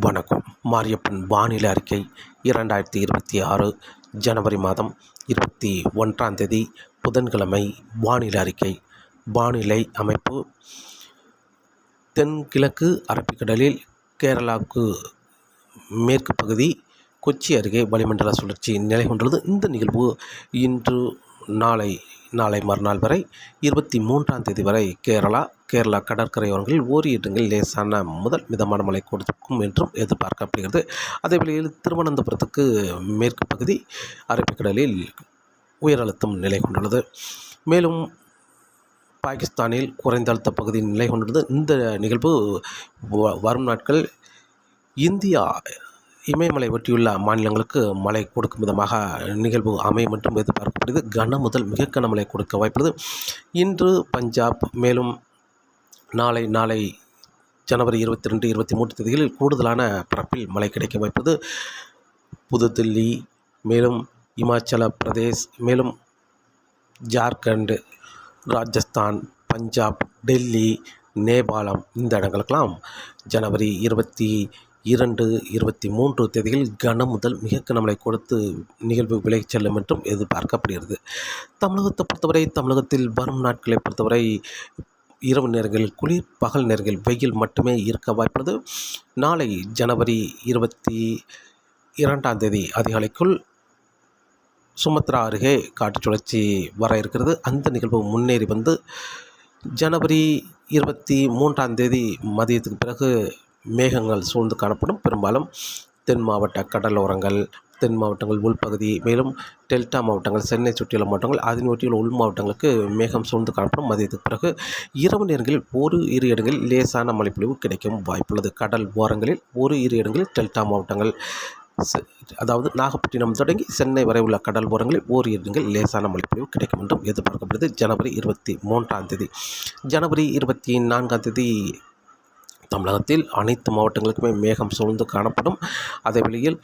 வணக்கம். மாரியப்பன் வானிலை அறிக்கை இரண்டாயிரத்தி இருபத்தி ஆறு ஜனவரி மாதம் இருபத்தி ஒன்றாம் தேதி புதன்கிழமை வானிலை அறிக்கை. வானிலை அமைப்பு தென்கிழக்கு அரபிக்கடலில் கேரளாவுக்கு மேற்கு பகுதி கொச்சி அருகே வளிமண்டல சுழற்சி நிலை கொண்டுள்ளது இந்த நிகழ்வு இன்று நாளை நாளை மறுநாள் வரை இருபத்தி மூன்றாம் தேதி வரை கேரளா கேரளா கடற்கரையோரங்களில் ஓரிரு இடங்களில் லேசான முதல் மிதமான மழை கொடுக்கும் என்றும் எதிர்பார்க்கப்படுகிறது. அதே வேளையில் திருவனந்தபுரத்துக்கு மேற்கு பகுதி அரபிக்கடலில் உயர் அழுத்தம் நிலை கொண்டுள்ளது. மேலும் பாகிஸ்தானில் குறைந்த அழுத்த பகுதி நிலை கொண்டுள்ளது. இந்த நிகழ்வு வரும் நாட்கள் இந்தியா இமயமலை ஒட்டியுள்ள மாநிலங்களுக்கு மழை கொடுக்கும் விதமாக நிகழ்வு அமையும் என்றும் எதிர்பார்க்கப்படுகிறது. கன முதல் மிக கனமழை கொடுக்க வாய்ப்புள்ளது. இன்று பஞ்சாப் மேலும் நாளை நாளை ஜனவரி இருபத்தி ரெண்டு இருபத்தி மூன்று தேதிகளில் கூடுதலான பரப்பில் மழை கிடைக்க வாய்ப்பது புதுதில்லி மேலும் இமாச்சல பிரதேஷ் மேலும் ஜார்க்கண்ட் ராஜஸ்தான் பஞ்சாப் டெல்லி நேபாளம் இந்த இடங்களுக்கெல்லாம் ஜனவரி இருபத்தி இரண்டு இருபத்தி மூன்று தேதியில் கன முதல் மிக கனமழை கொடுத்து நிகழ்வு விலகிச் செல்லும் என்றும் எதிர்பார்க்கப்படுகிறது. தமிழகத்தை பொறுத்தவரை தமிழகத்தில் வரும் நாட்களை பொறுத்தவரை இரவு நேரங்களில் குளிர் பகல் நேரங்களில் வெயில் மட்டுமே இருக்க வாய்ப்புள்ளது. நாளை ஜனவரி இருபத்தி இரண்டாம் தேதி அதிகாலைக்குள் சுமத்ரா அருகே காற்று சுழற்சி வர இருக்கிறது. அந்த நிகழ்வு முன்னேறி வந்து ஜனவரி இருபத்தி மூன்றாம் தேதி மதியத்துக்கு பிறகு மேகங்கள் சூழ்ந்து காணப்படும். பெரும்பாலும் தென் மாவட்ட கடலோரங்கள் தென் மாவட்டங்கள் உள்பகுதி மேலும் டெல்டா மாவட்டங்கள் சென்னை சுற்றியுள்ள மாவட்டங்கள் அதன் ஒட்டியுள்ள உள் மாவட்டங்களுக்கு மேகம் சூழ்ந்து காணப்படும். மதியத்துக்கு பிறகு இரவு நேரங்களில் ஒரு இரு இடங்களில் லேசான மழைப்பொழிவு கிடைக்கும் வாய்ப்புள்ளது. கடல் ஓரங்களில் ஒரு இரு இடங்களில் டெல்டா மாவட்டங்கள் அதாவது நாகப்பட்டினம் தொடங்கி சென்னை வரை உள்ள கடல் ஓரங்களில் ஓர் இடங்கள் லேசான மழைப்பொழிவு கிடைக்கும் என்றும் எதிர்பார்க்கப்படுகிறது. ஜனவரி இருபத்தி மூன்றாம் தேதி ஜனவரி இருபத்தி நான்காம் தேதி தமிழகத்தில் அனைத்து மாவட்டங்களுக்குமே மேகம் சூழ்ந்து காணப்படும். அதே வழியில்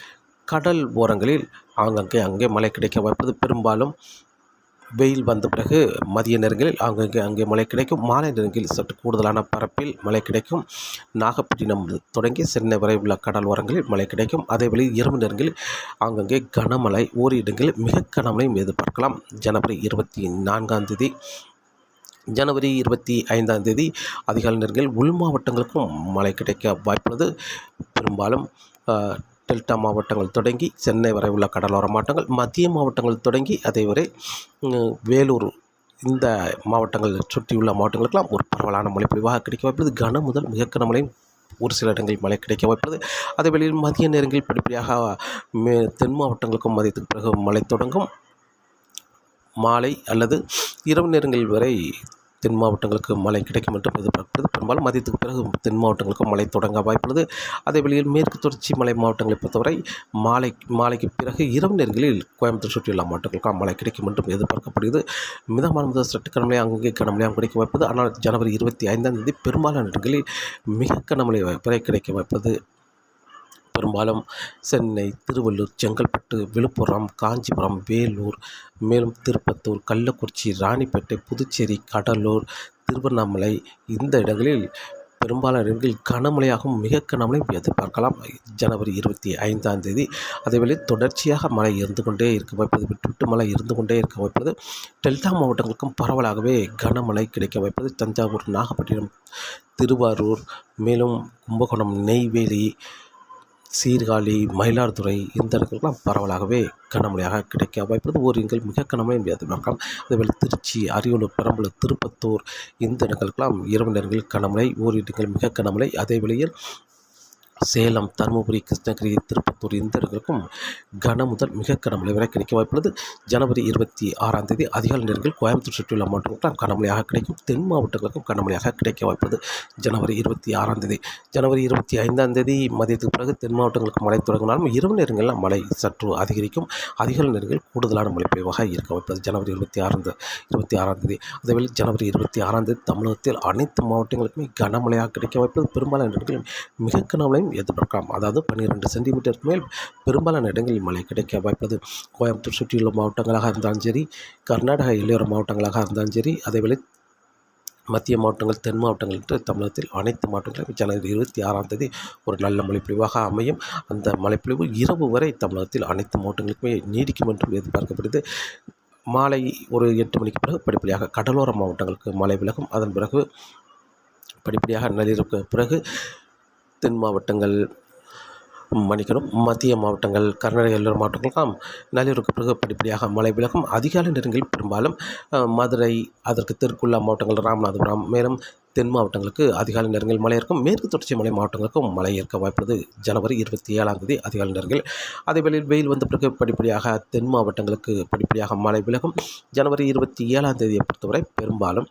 கடல் ஓரங்களில் ஆங்கங்கே அங்கே மழை கிடைக்க வாய்ப்பது. பெரும்பாலும் வெயில் வந்த பிறகு மதிய நேரங்களில் ஆங்கங்கே அங்கே மழை கிடைக்கும். மாலை நேரங்களில் சற்று கூடுதலான பரப்பில் மழை கிடைக்கும். நாகப்பட்டினம் தொடங்கி சென்னை வரை உள்ள கடல் ஓரங்களில் மழை கிடைக்கும். அதே வழி இரவு நேரங்களில் ஆங்கங்கே கனமழை. ஓரிடங்களில் மிக கனமழையும் எதிர்பார்க்கலாம். ஜனவரி இருபத்தி நான்காம் தேதி ஜனவரி இருபத்தி ஐந்தாம் தேதி அதிகாலை நேரங்களில் உள் மாவட்டங்களுக்கும் மழை கிடைக்க வாய்ப்புள்ளது. பெரும்பாலும் டெல்டா மாவட்டங்கள் தொடங்கி சென்னை வரை உள்ள கடலோர மாவட்டங்கள் மத்திய மாவட்டங்கள் தொடங்கி அதேவரை வேலூர் இந்த மாவட்டங்கள் சுற்றியுள்ள மாவட்டங்களுக்கெல்லாம் ஒரு பரவலான மழை பொழிவாக கிடைக்க வாய்ப்புள்ளது. கன முதல் மிக கனமழையும் ஒரு சில இடங்களில் மழை கிடைக்க வாய்ப்புள்ளது. அதே வேளையில் மதிய நேரங்களில் படிப்படியாக மே தென் மாவட்டங்களுக்கும் மதியத்துக்கு பிறகு மழை தொடங்கும். மாலை அல்லது இரவு நேரங்களில் வரை தென் மாவட்டங்களுக்கு மழை கிடைக்கும் என்று எதிர்பார்க்கிறது பெரும்பாலும் மதியத்துக்கு பிறகு தென் மாவட்டங்களுக்கு மழை தொடங்க வாய்ப்புள்ளது. அதே வழியில் மேற்கு தொடர்ச்சி மலை மாவட்டங்களை பொறுத்தவரை மாலை மாலைக்கு பிறகு இரவு நேரங்களில் கோயம்புத்தூர் சுற்றியுள்ள மாவட்டங்களுக்கு மழை கிடைக்கும் என்றும் எதிர்பார்க்கப்படுகிறது. மிதமான முதல் சற்று கனமழை அங்கங்கே கனமழையாக கிடைக்க வாய்ப்பது ஆனால் ஜனவரி இருபத்தி ஐந்தாம் தேதி பெரும்பாலான இடங்களில் மிக கனமழை வரை கிடைக்க வாய்ப்பது பெரும்பாலும் சென்னை திருவள்ளூர் செங்கல்பட்டு விழுப்புரம் காஞ்சிபுரம் வேலூர் மேலும் திருப்பத்தூர் கள்ளக்குறிச்சி ராணிப்பேட்டை புதுச்சேரி கடலூர் திருவண்ணாமலை இந்த இடங்களில் பெரும்பாலான இடங்களில் கனமழையாகவும் மிக கனமழையும் எதிர்பார்க்கலாம் ஜனவரி இருபத்தி ஐந்தாம் தேதி. அதேவேளை தொடர்ச்சியாக மழை இருந்து கொண்டே இருக்க வாய்ப்பது விட்டு விட்டு மழை இருந்து கொண்டே இருக்க வாய்ப்பது டெல்டா மாவட்டங்களுக்கும் பரவலாகவே கனமழை கிடைக்க வாய்ப்பது தஞ்சாவூர் நாகப்பட்டினம் திருவாரூர் மேலும் கும்பகோணம் நெய்வேலி சீர்காழி மயிலாடுதுறை இந்த இடங்களுக்கெல்லாம் பரவலாகவே கனமழையாக கிடைக்க வாய்ப்புள்ளது. ஒரு மிக கனமழை என்று எதிர்பார்க்கலாம் அதேபோல் திருச்சி அரியலூர் பெரம்பலூர் திருப்பத்தூர் இந்த இடங்களுக்கெல்லாம் இரவு நேரங்களில் கனமழை ஓரிரு இடங்கள் மிக கனமழை. அதே வேளையில் சேலம் தருமபுரி கிருஷ்ணகிரி திருப்பத்தூர் இந்தியர்களுக்கும் கன முதல் மிக கனமழை வரை கிடைக்க வாய்ப்புள்ளது. ஜனவரி இருபத்தி ஆறாம் தேதி அதிகாலை நேரங்கள் கோயம்புத்தூர் சுற்றியுள்ள மாவட்டங்களுக்கும் கனமழையாக கிடைக்கும். தென் மாவட்டங்களுக்கும் கனமழையாக கிடைக்க வாய்ப்புள்ளது. ஜனவரி இருபத்தி ஆறாம் தேதி ஜனவரி இருபத்தி ஐந்தாம் தேதி மதியத்துக்கு பிறகு தென் மாவட்டங்களுக்கு மழை தொடங்கினாலும் இரவு நேரங்களில் மழை சற்று அதிகரிக்கும். அதிகாலை நேரங்களில் கூடுதலான மழை பெய்வாக இருக்க வாய்ப்பது ஜனவரி இருபத்தி ஆறாம் தேதி இருபத்தி ஆறாம் தேதி அதேவேளை ஜனவரி இருபத்தி ஆறாம் தேதி தமிழகத்தில் அனைத்து மாவட்டங்களுக்குமே கனமழையாக கிடைக்க வாய்ப்பது பெரும்பாலான இடங்களில் மிக கனமழையும் எதிர்பார்க்கலாம் அதாவது பன்னிரெண்டு சென்டிமீட்டருக்கு மேல் பெரும்பாலான இடங்களில் மழை கிடைக்க வாய்ப்பது கோயம்புத்தூர் சுற்றியுள்ள மாவட்டங்களாக இருந்தாலும் சரி கர்நாடக எல்லையோர மாவட்டங்களாக இருந்தாலும் சரி அதேவேளை மத்திய மாவட்டங்கள் தென் மாவட்டங்கள் என்று தமிழகத்தில் அனைத்து மாவட்டங்களும் ஜனவரி இருபத்தி ஆறாம் தேதி ஒரு நல்ல மழைப்பொழிவாக அமையும். அந்த மழைப்பொழிவு இரவு வரை தமிழகத்தில் அனைத்து மாவட்டங்களுக்குமே நீடிக்கும் என்றும் எதிர்பார்க்கப்படுது மாலை ஒரு எட்டு மணிக்கு பிறகு படிப்படியாக கடலோர மாவட்டங்களுக்கு மழை விலகும். அதன் பிறகு படிப்படியாக நள்ளிரவுக்கு பிறகு தென் மாவட்டங்கள் மன்னிக்கணும். மத்திய மாவட்டங்கள் கர்நாடக எல்லோர மாவட்டங்களுக்கும் நள்ளிரவுக்கு பிறகு படிப்படியாக மழை விலகும். அதிகாலை நேரங்களில் பெரும்பாலும் மதுரை அதற்கு தெற்குள்ளா மாவட்டங்கள் ராமநாதபுரம் மேலும் தென் மாவட்டங்களுக்கு அதிகாலை நேரங்களில் மழை இருக்கும். மேற்கு தொடர்ச்சி மலை மாவட்டங்களுக்கும் மழை இருக்க வாய்ப்புள்ளது. ஜனவரி இருபத்தி ஏழாம் தேதி அதிகாலை நேரங்கள் அதே வேளையில் வெயில் வந்த பிறகு படிப்படியாக தென் மாவட்டங்களுக்கு படிப்படியாக மழை விலகும். ஜனவரி இருபத்தி ஏழாம் தேதியை பொறுத்தவரை பெரும்பாலும்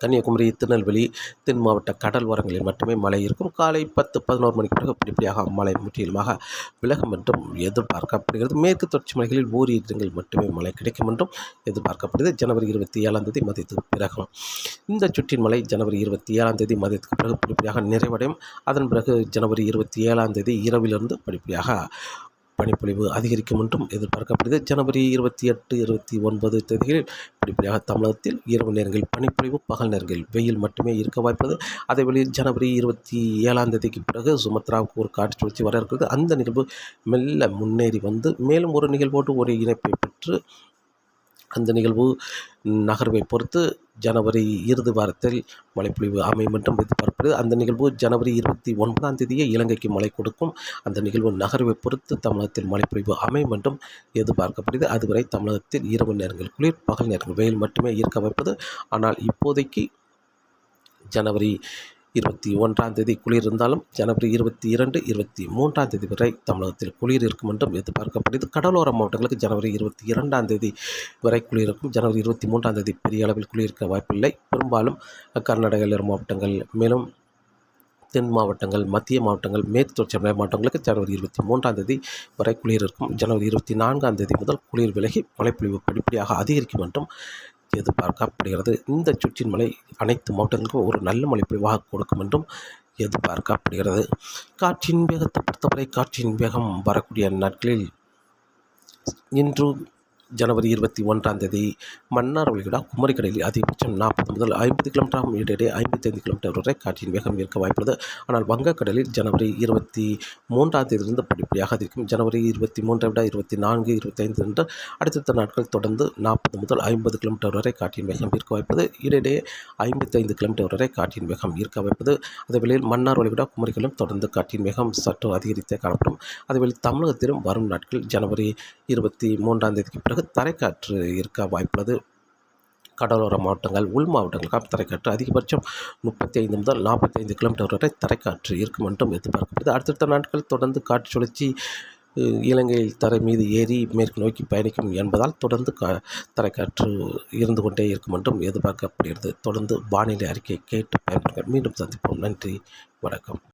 கன்னியாகுமரி திருநெல்வேலி தென் மாவட்ட கடல் ஓரங்களில் மட்டுமே மழை இருக்கும். காலை பத்து பதினோரு மணிக்கு பிறகு படிப்படியாக மழை முற்றிலுமாக விலகும் என்றும் எதிர்பார்க்கப்படுகிறது. மேற்கு தொடர்ச்சி மலைகளில் ஓரிரு இடங்களில் மட்டுமே மழை கிடைக்கும் என்றும் எதிர்பார்க்கப்படுகிறது. ஜனவரி இருபத்தி ஏழாம் தேதி மதியத்துக்கு பிறகு இந்த சுற்றின் மழை ஜனவரி இருபத்தி ஏழாம் தேதி மதியத்துக்கு பிறகு படிப்படியாக நிறைவடையும். அதன் பிறகு ஜனவரி இருபத்தி ஏழாம் தேதி இரவிலிருந்து படிப்படியாக பனிப்பொழிவு அதிகரிக்கும் என்றும் எதிர்பார்க்கப்படுது ஜனவரி இருபத்தி எட்டு இருபத்தி ஒன்பது தேதிகளில் படிப்படியாக தமிழகத்தில் இரவு நேரங்களில் பனிப்பொழிவு பகல் நேரங்களில் வெயில் மட்டுமே இருக்க வாய்ப்பது அதே வழி ஜனவரி இருபத்தி ஏழாம் தேதிக்கு பிறகு சுமத்ராவுக்கு ஒரு காற்று சுழற்சி வர இருக்கிறது அந்த நிகழ்வு மெல்ல முன்னேறி வந்து மேலும் ஒரு நிகழ்வோடு ஒரு இணைப்பை பெற்று அந்த நிகழ்வு நகர்வை பொறுத்து ஜனவரி இறுதி வாரத்தில் மழைப்பொழிவு அமையும் என்றும் எதிர்பார்ப்பது அந்த நிகழ்வு ஜனவரி இருபத்தி ஒன்பதாம் தேதியே இலங்கைக்கு மழை கொடுக்கும். அந்த நிகழ்வு நகர்வை பொறுத்து தமிழகத்தில் மழைப்பொழிவு அமையும் என்றும் எதிர்பார்க்கப்படுது அதுவரை தமிழகத்தில் இரவு நேரங்கள் குளிர் பகல் நேரங்கள் வெயில் மட்டுமே இருக்க வைப்பது. ஆனால் இப்போதைக்கு ஜனவரி இருபத்தி ஒன்றாம் தேதி குளிர் இருந்தாலும் ஜனவரி இருபத்தி இரண்டு இருபத்தி மூன்றாம் தேதி வரை தமிழகத்தில் குளிர் இருக்கும் என்றும் எதிர்பார்க்கப்படுது கடலோர மாவட்டங்களுக்கு ஜனவரி இருபத்தி இரண்டாம் தேதி வரை குளிர் இருக்கும். ஜனவரி இருபத்தி மூன்றாம் தேதி பெரிய அளவில் குளிர்க்க வாய்ப்பில்லை. பெரும்பாலும் கர்நாடக மாவட்டங்கள் மேலும் தென் மாவட்டங்கள் மத்திய மாவட்டங்கள் மேற்கு தொடர்ச்சி மலை மாவட்டங்களுக்கு ஜனவரி இருபத்தி மூன்றாம் தேதி வரை குளிர் இருக்கும். ஜனவரி இருபத்தி நான்காம் தேதி முதல் குளிர் விலகி மழைப்பொழிவு படிப்படியாக அதிகரிக்கும் என்றும் எதிர்பார்க்கப்படுகிறது இந்த சுற்றின் மலை அனைத்து மாவட்டங்களுக்கும் ஒரு நல்ல மழை பொழிவாக கொடுக்கும் என்றும் எதிர்பார்க்கப்படுகிறது காற்றின் வேகத்தை பொறுத்தவரை காற்றின் வேகம் வரக்கூடிய நாட்களில் இன்று ஜனவரி இருபத்தி ஒன்றாம் தேதி மன்னார் வழிகடா குமரிக்கடலில் அதிகபட்சம் நாற்பது முதல் ஐம்பது கிலோமீட்டர் இடையே ஐம்பத்தைந்து கிலோமீட்டர் வரை காற்றின் வேகம் இருக்க வாய்ப்புள்ளது. ஆனால் வங்கக்கடலில் ஜனவரி இருபத்தி மூன்றாம் தேதியிலிருந்து படிப்படியாக அதிகம் ஜனவரி இருபத்தி மூன்றை விட இருபத்தி நான்கு இருபத்தைந்து என்று அடுத்தடுத்த நாட்கள் தொடர்ந்து நாற்பது முதல் ஐம்பது கிலோமீட்டர் வரை காற்றின் வேகம் இருக்க வாய்ப்பது இடையிடையே ஐம்பத்தைந்து கிலோமீட்டர் வரை காற்றின் வேகம் இருக்க வாய்ப்பது. அதேவேளையில் மன்னார் வழிகடா குமரிக்கடலும் தொடர்ந்து காற்றின் வேகம் சற்று அதிகரித்தே காணப்படும். அதேவேளை தமிழகத்திலும் வரும் நாட்கள் ஜனவரி இருபத்தி மூன்றாம் தேதிக்கு பிறகு தரைக்காற்று இருக்க வாய்ப்புள்ளது. கடலோர மாவட்டங்கள் உள் மாவட்டங்களுக்காக தரைக்காற்று அதிகபட்சம் முப்பத்தி ஐந்து முதல் நாற்பத்தைந்து கிலோமீட்டர் வரை தரைக்காற்று இருக்கும் என்றும் எதிர்பார்க்கப்படுது. அடுத்தடுத்த நாட்கள் தொடர்ந்து காற்று சுழற்சி இலங்கையில் தரை மீது ஏறி மேற்கு நோக்கி பயணிக்கும் என்பதால் தொடர்ந்து கா தரைக்காற்று இருந்து கொண்டே இருக்கும் என்றும் எதிர்பார்க்கப்படுகிறது. தொடர்ந்து வானிலை அறிக்கை கேட்டு பயன்படுங்கள். மீண்டும் சந்திப்போம். நன்றி. வணக்கம்.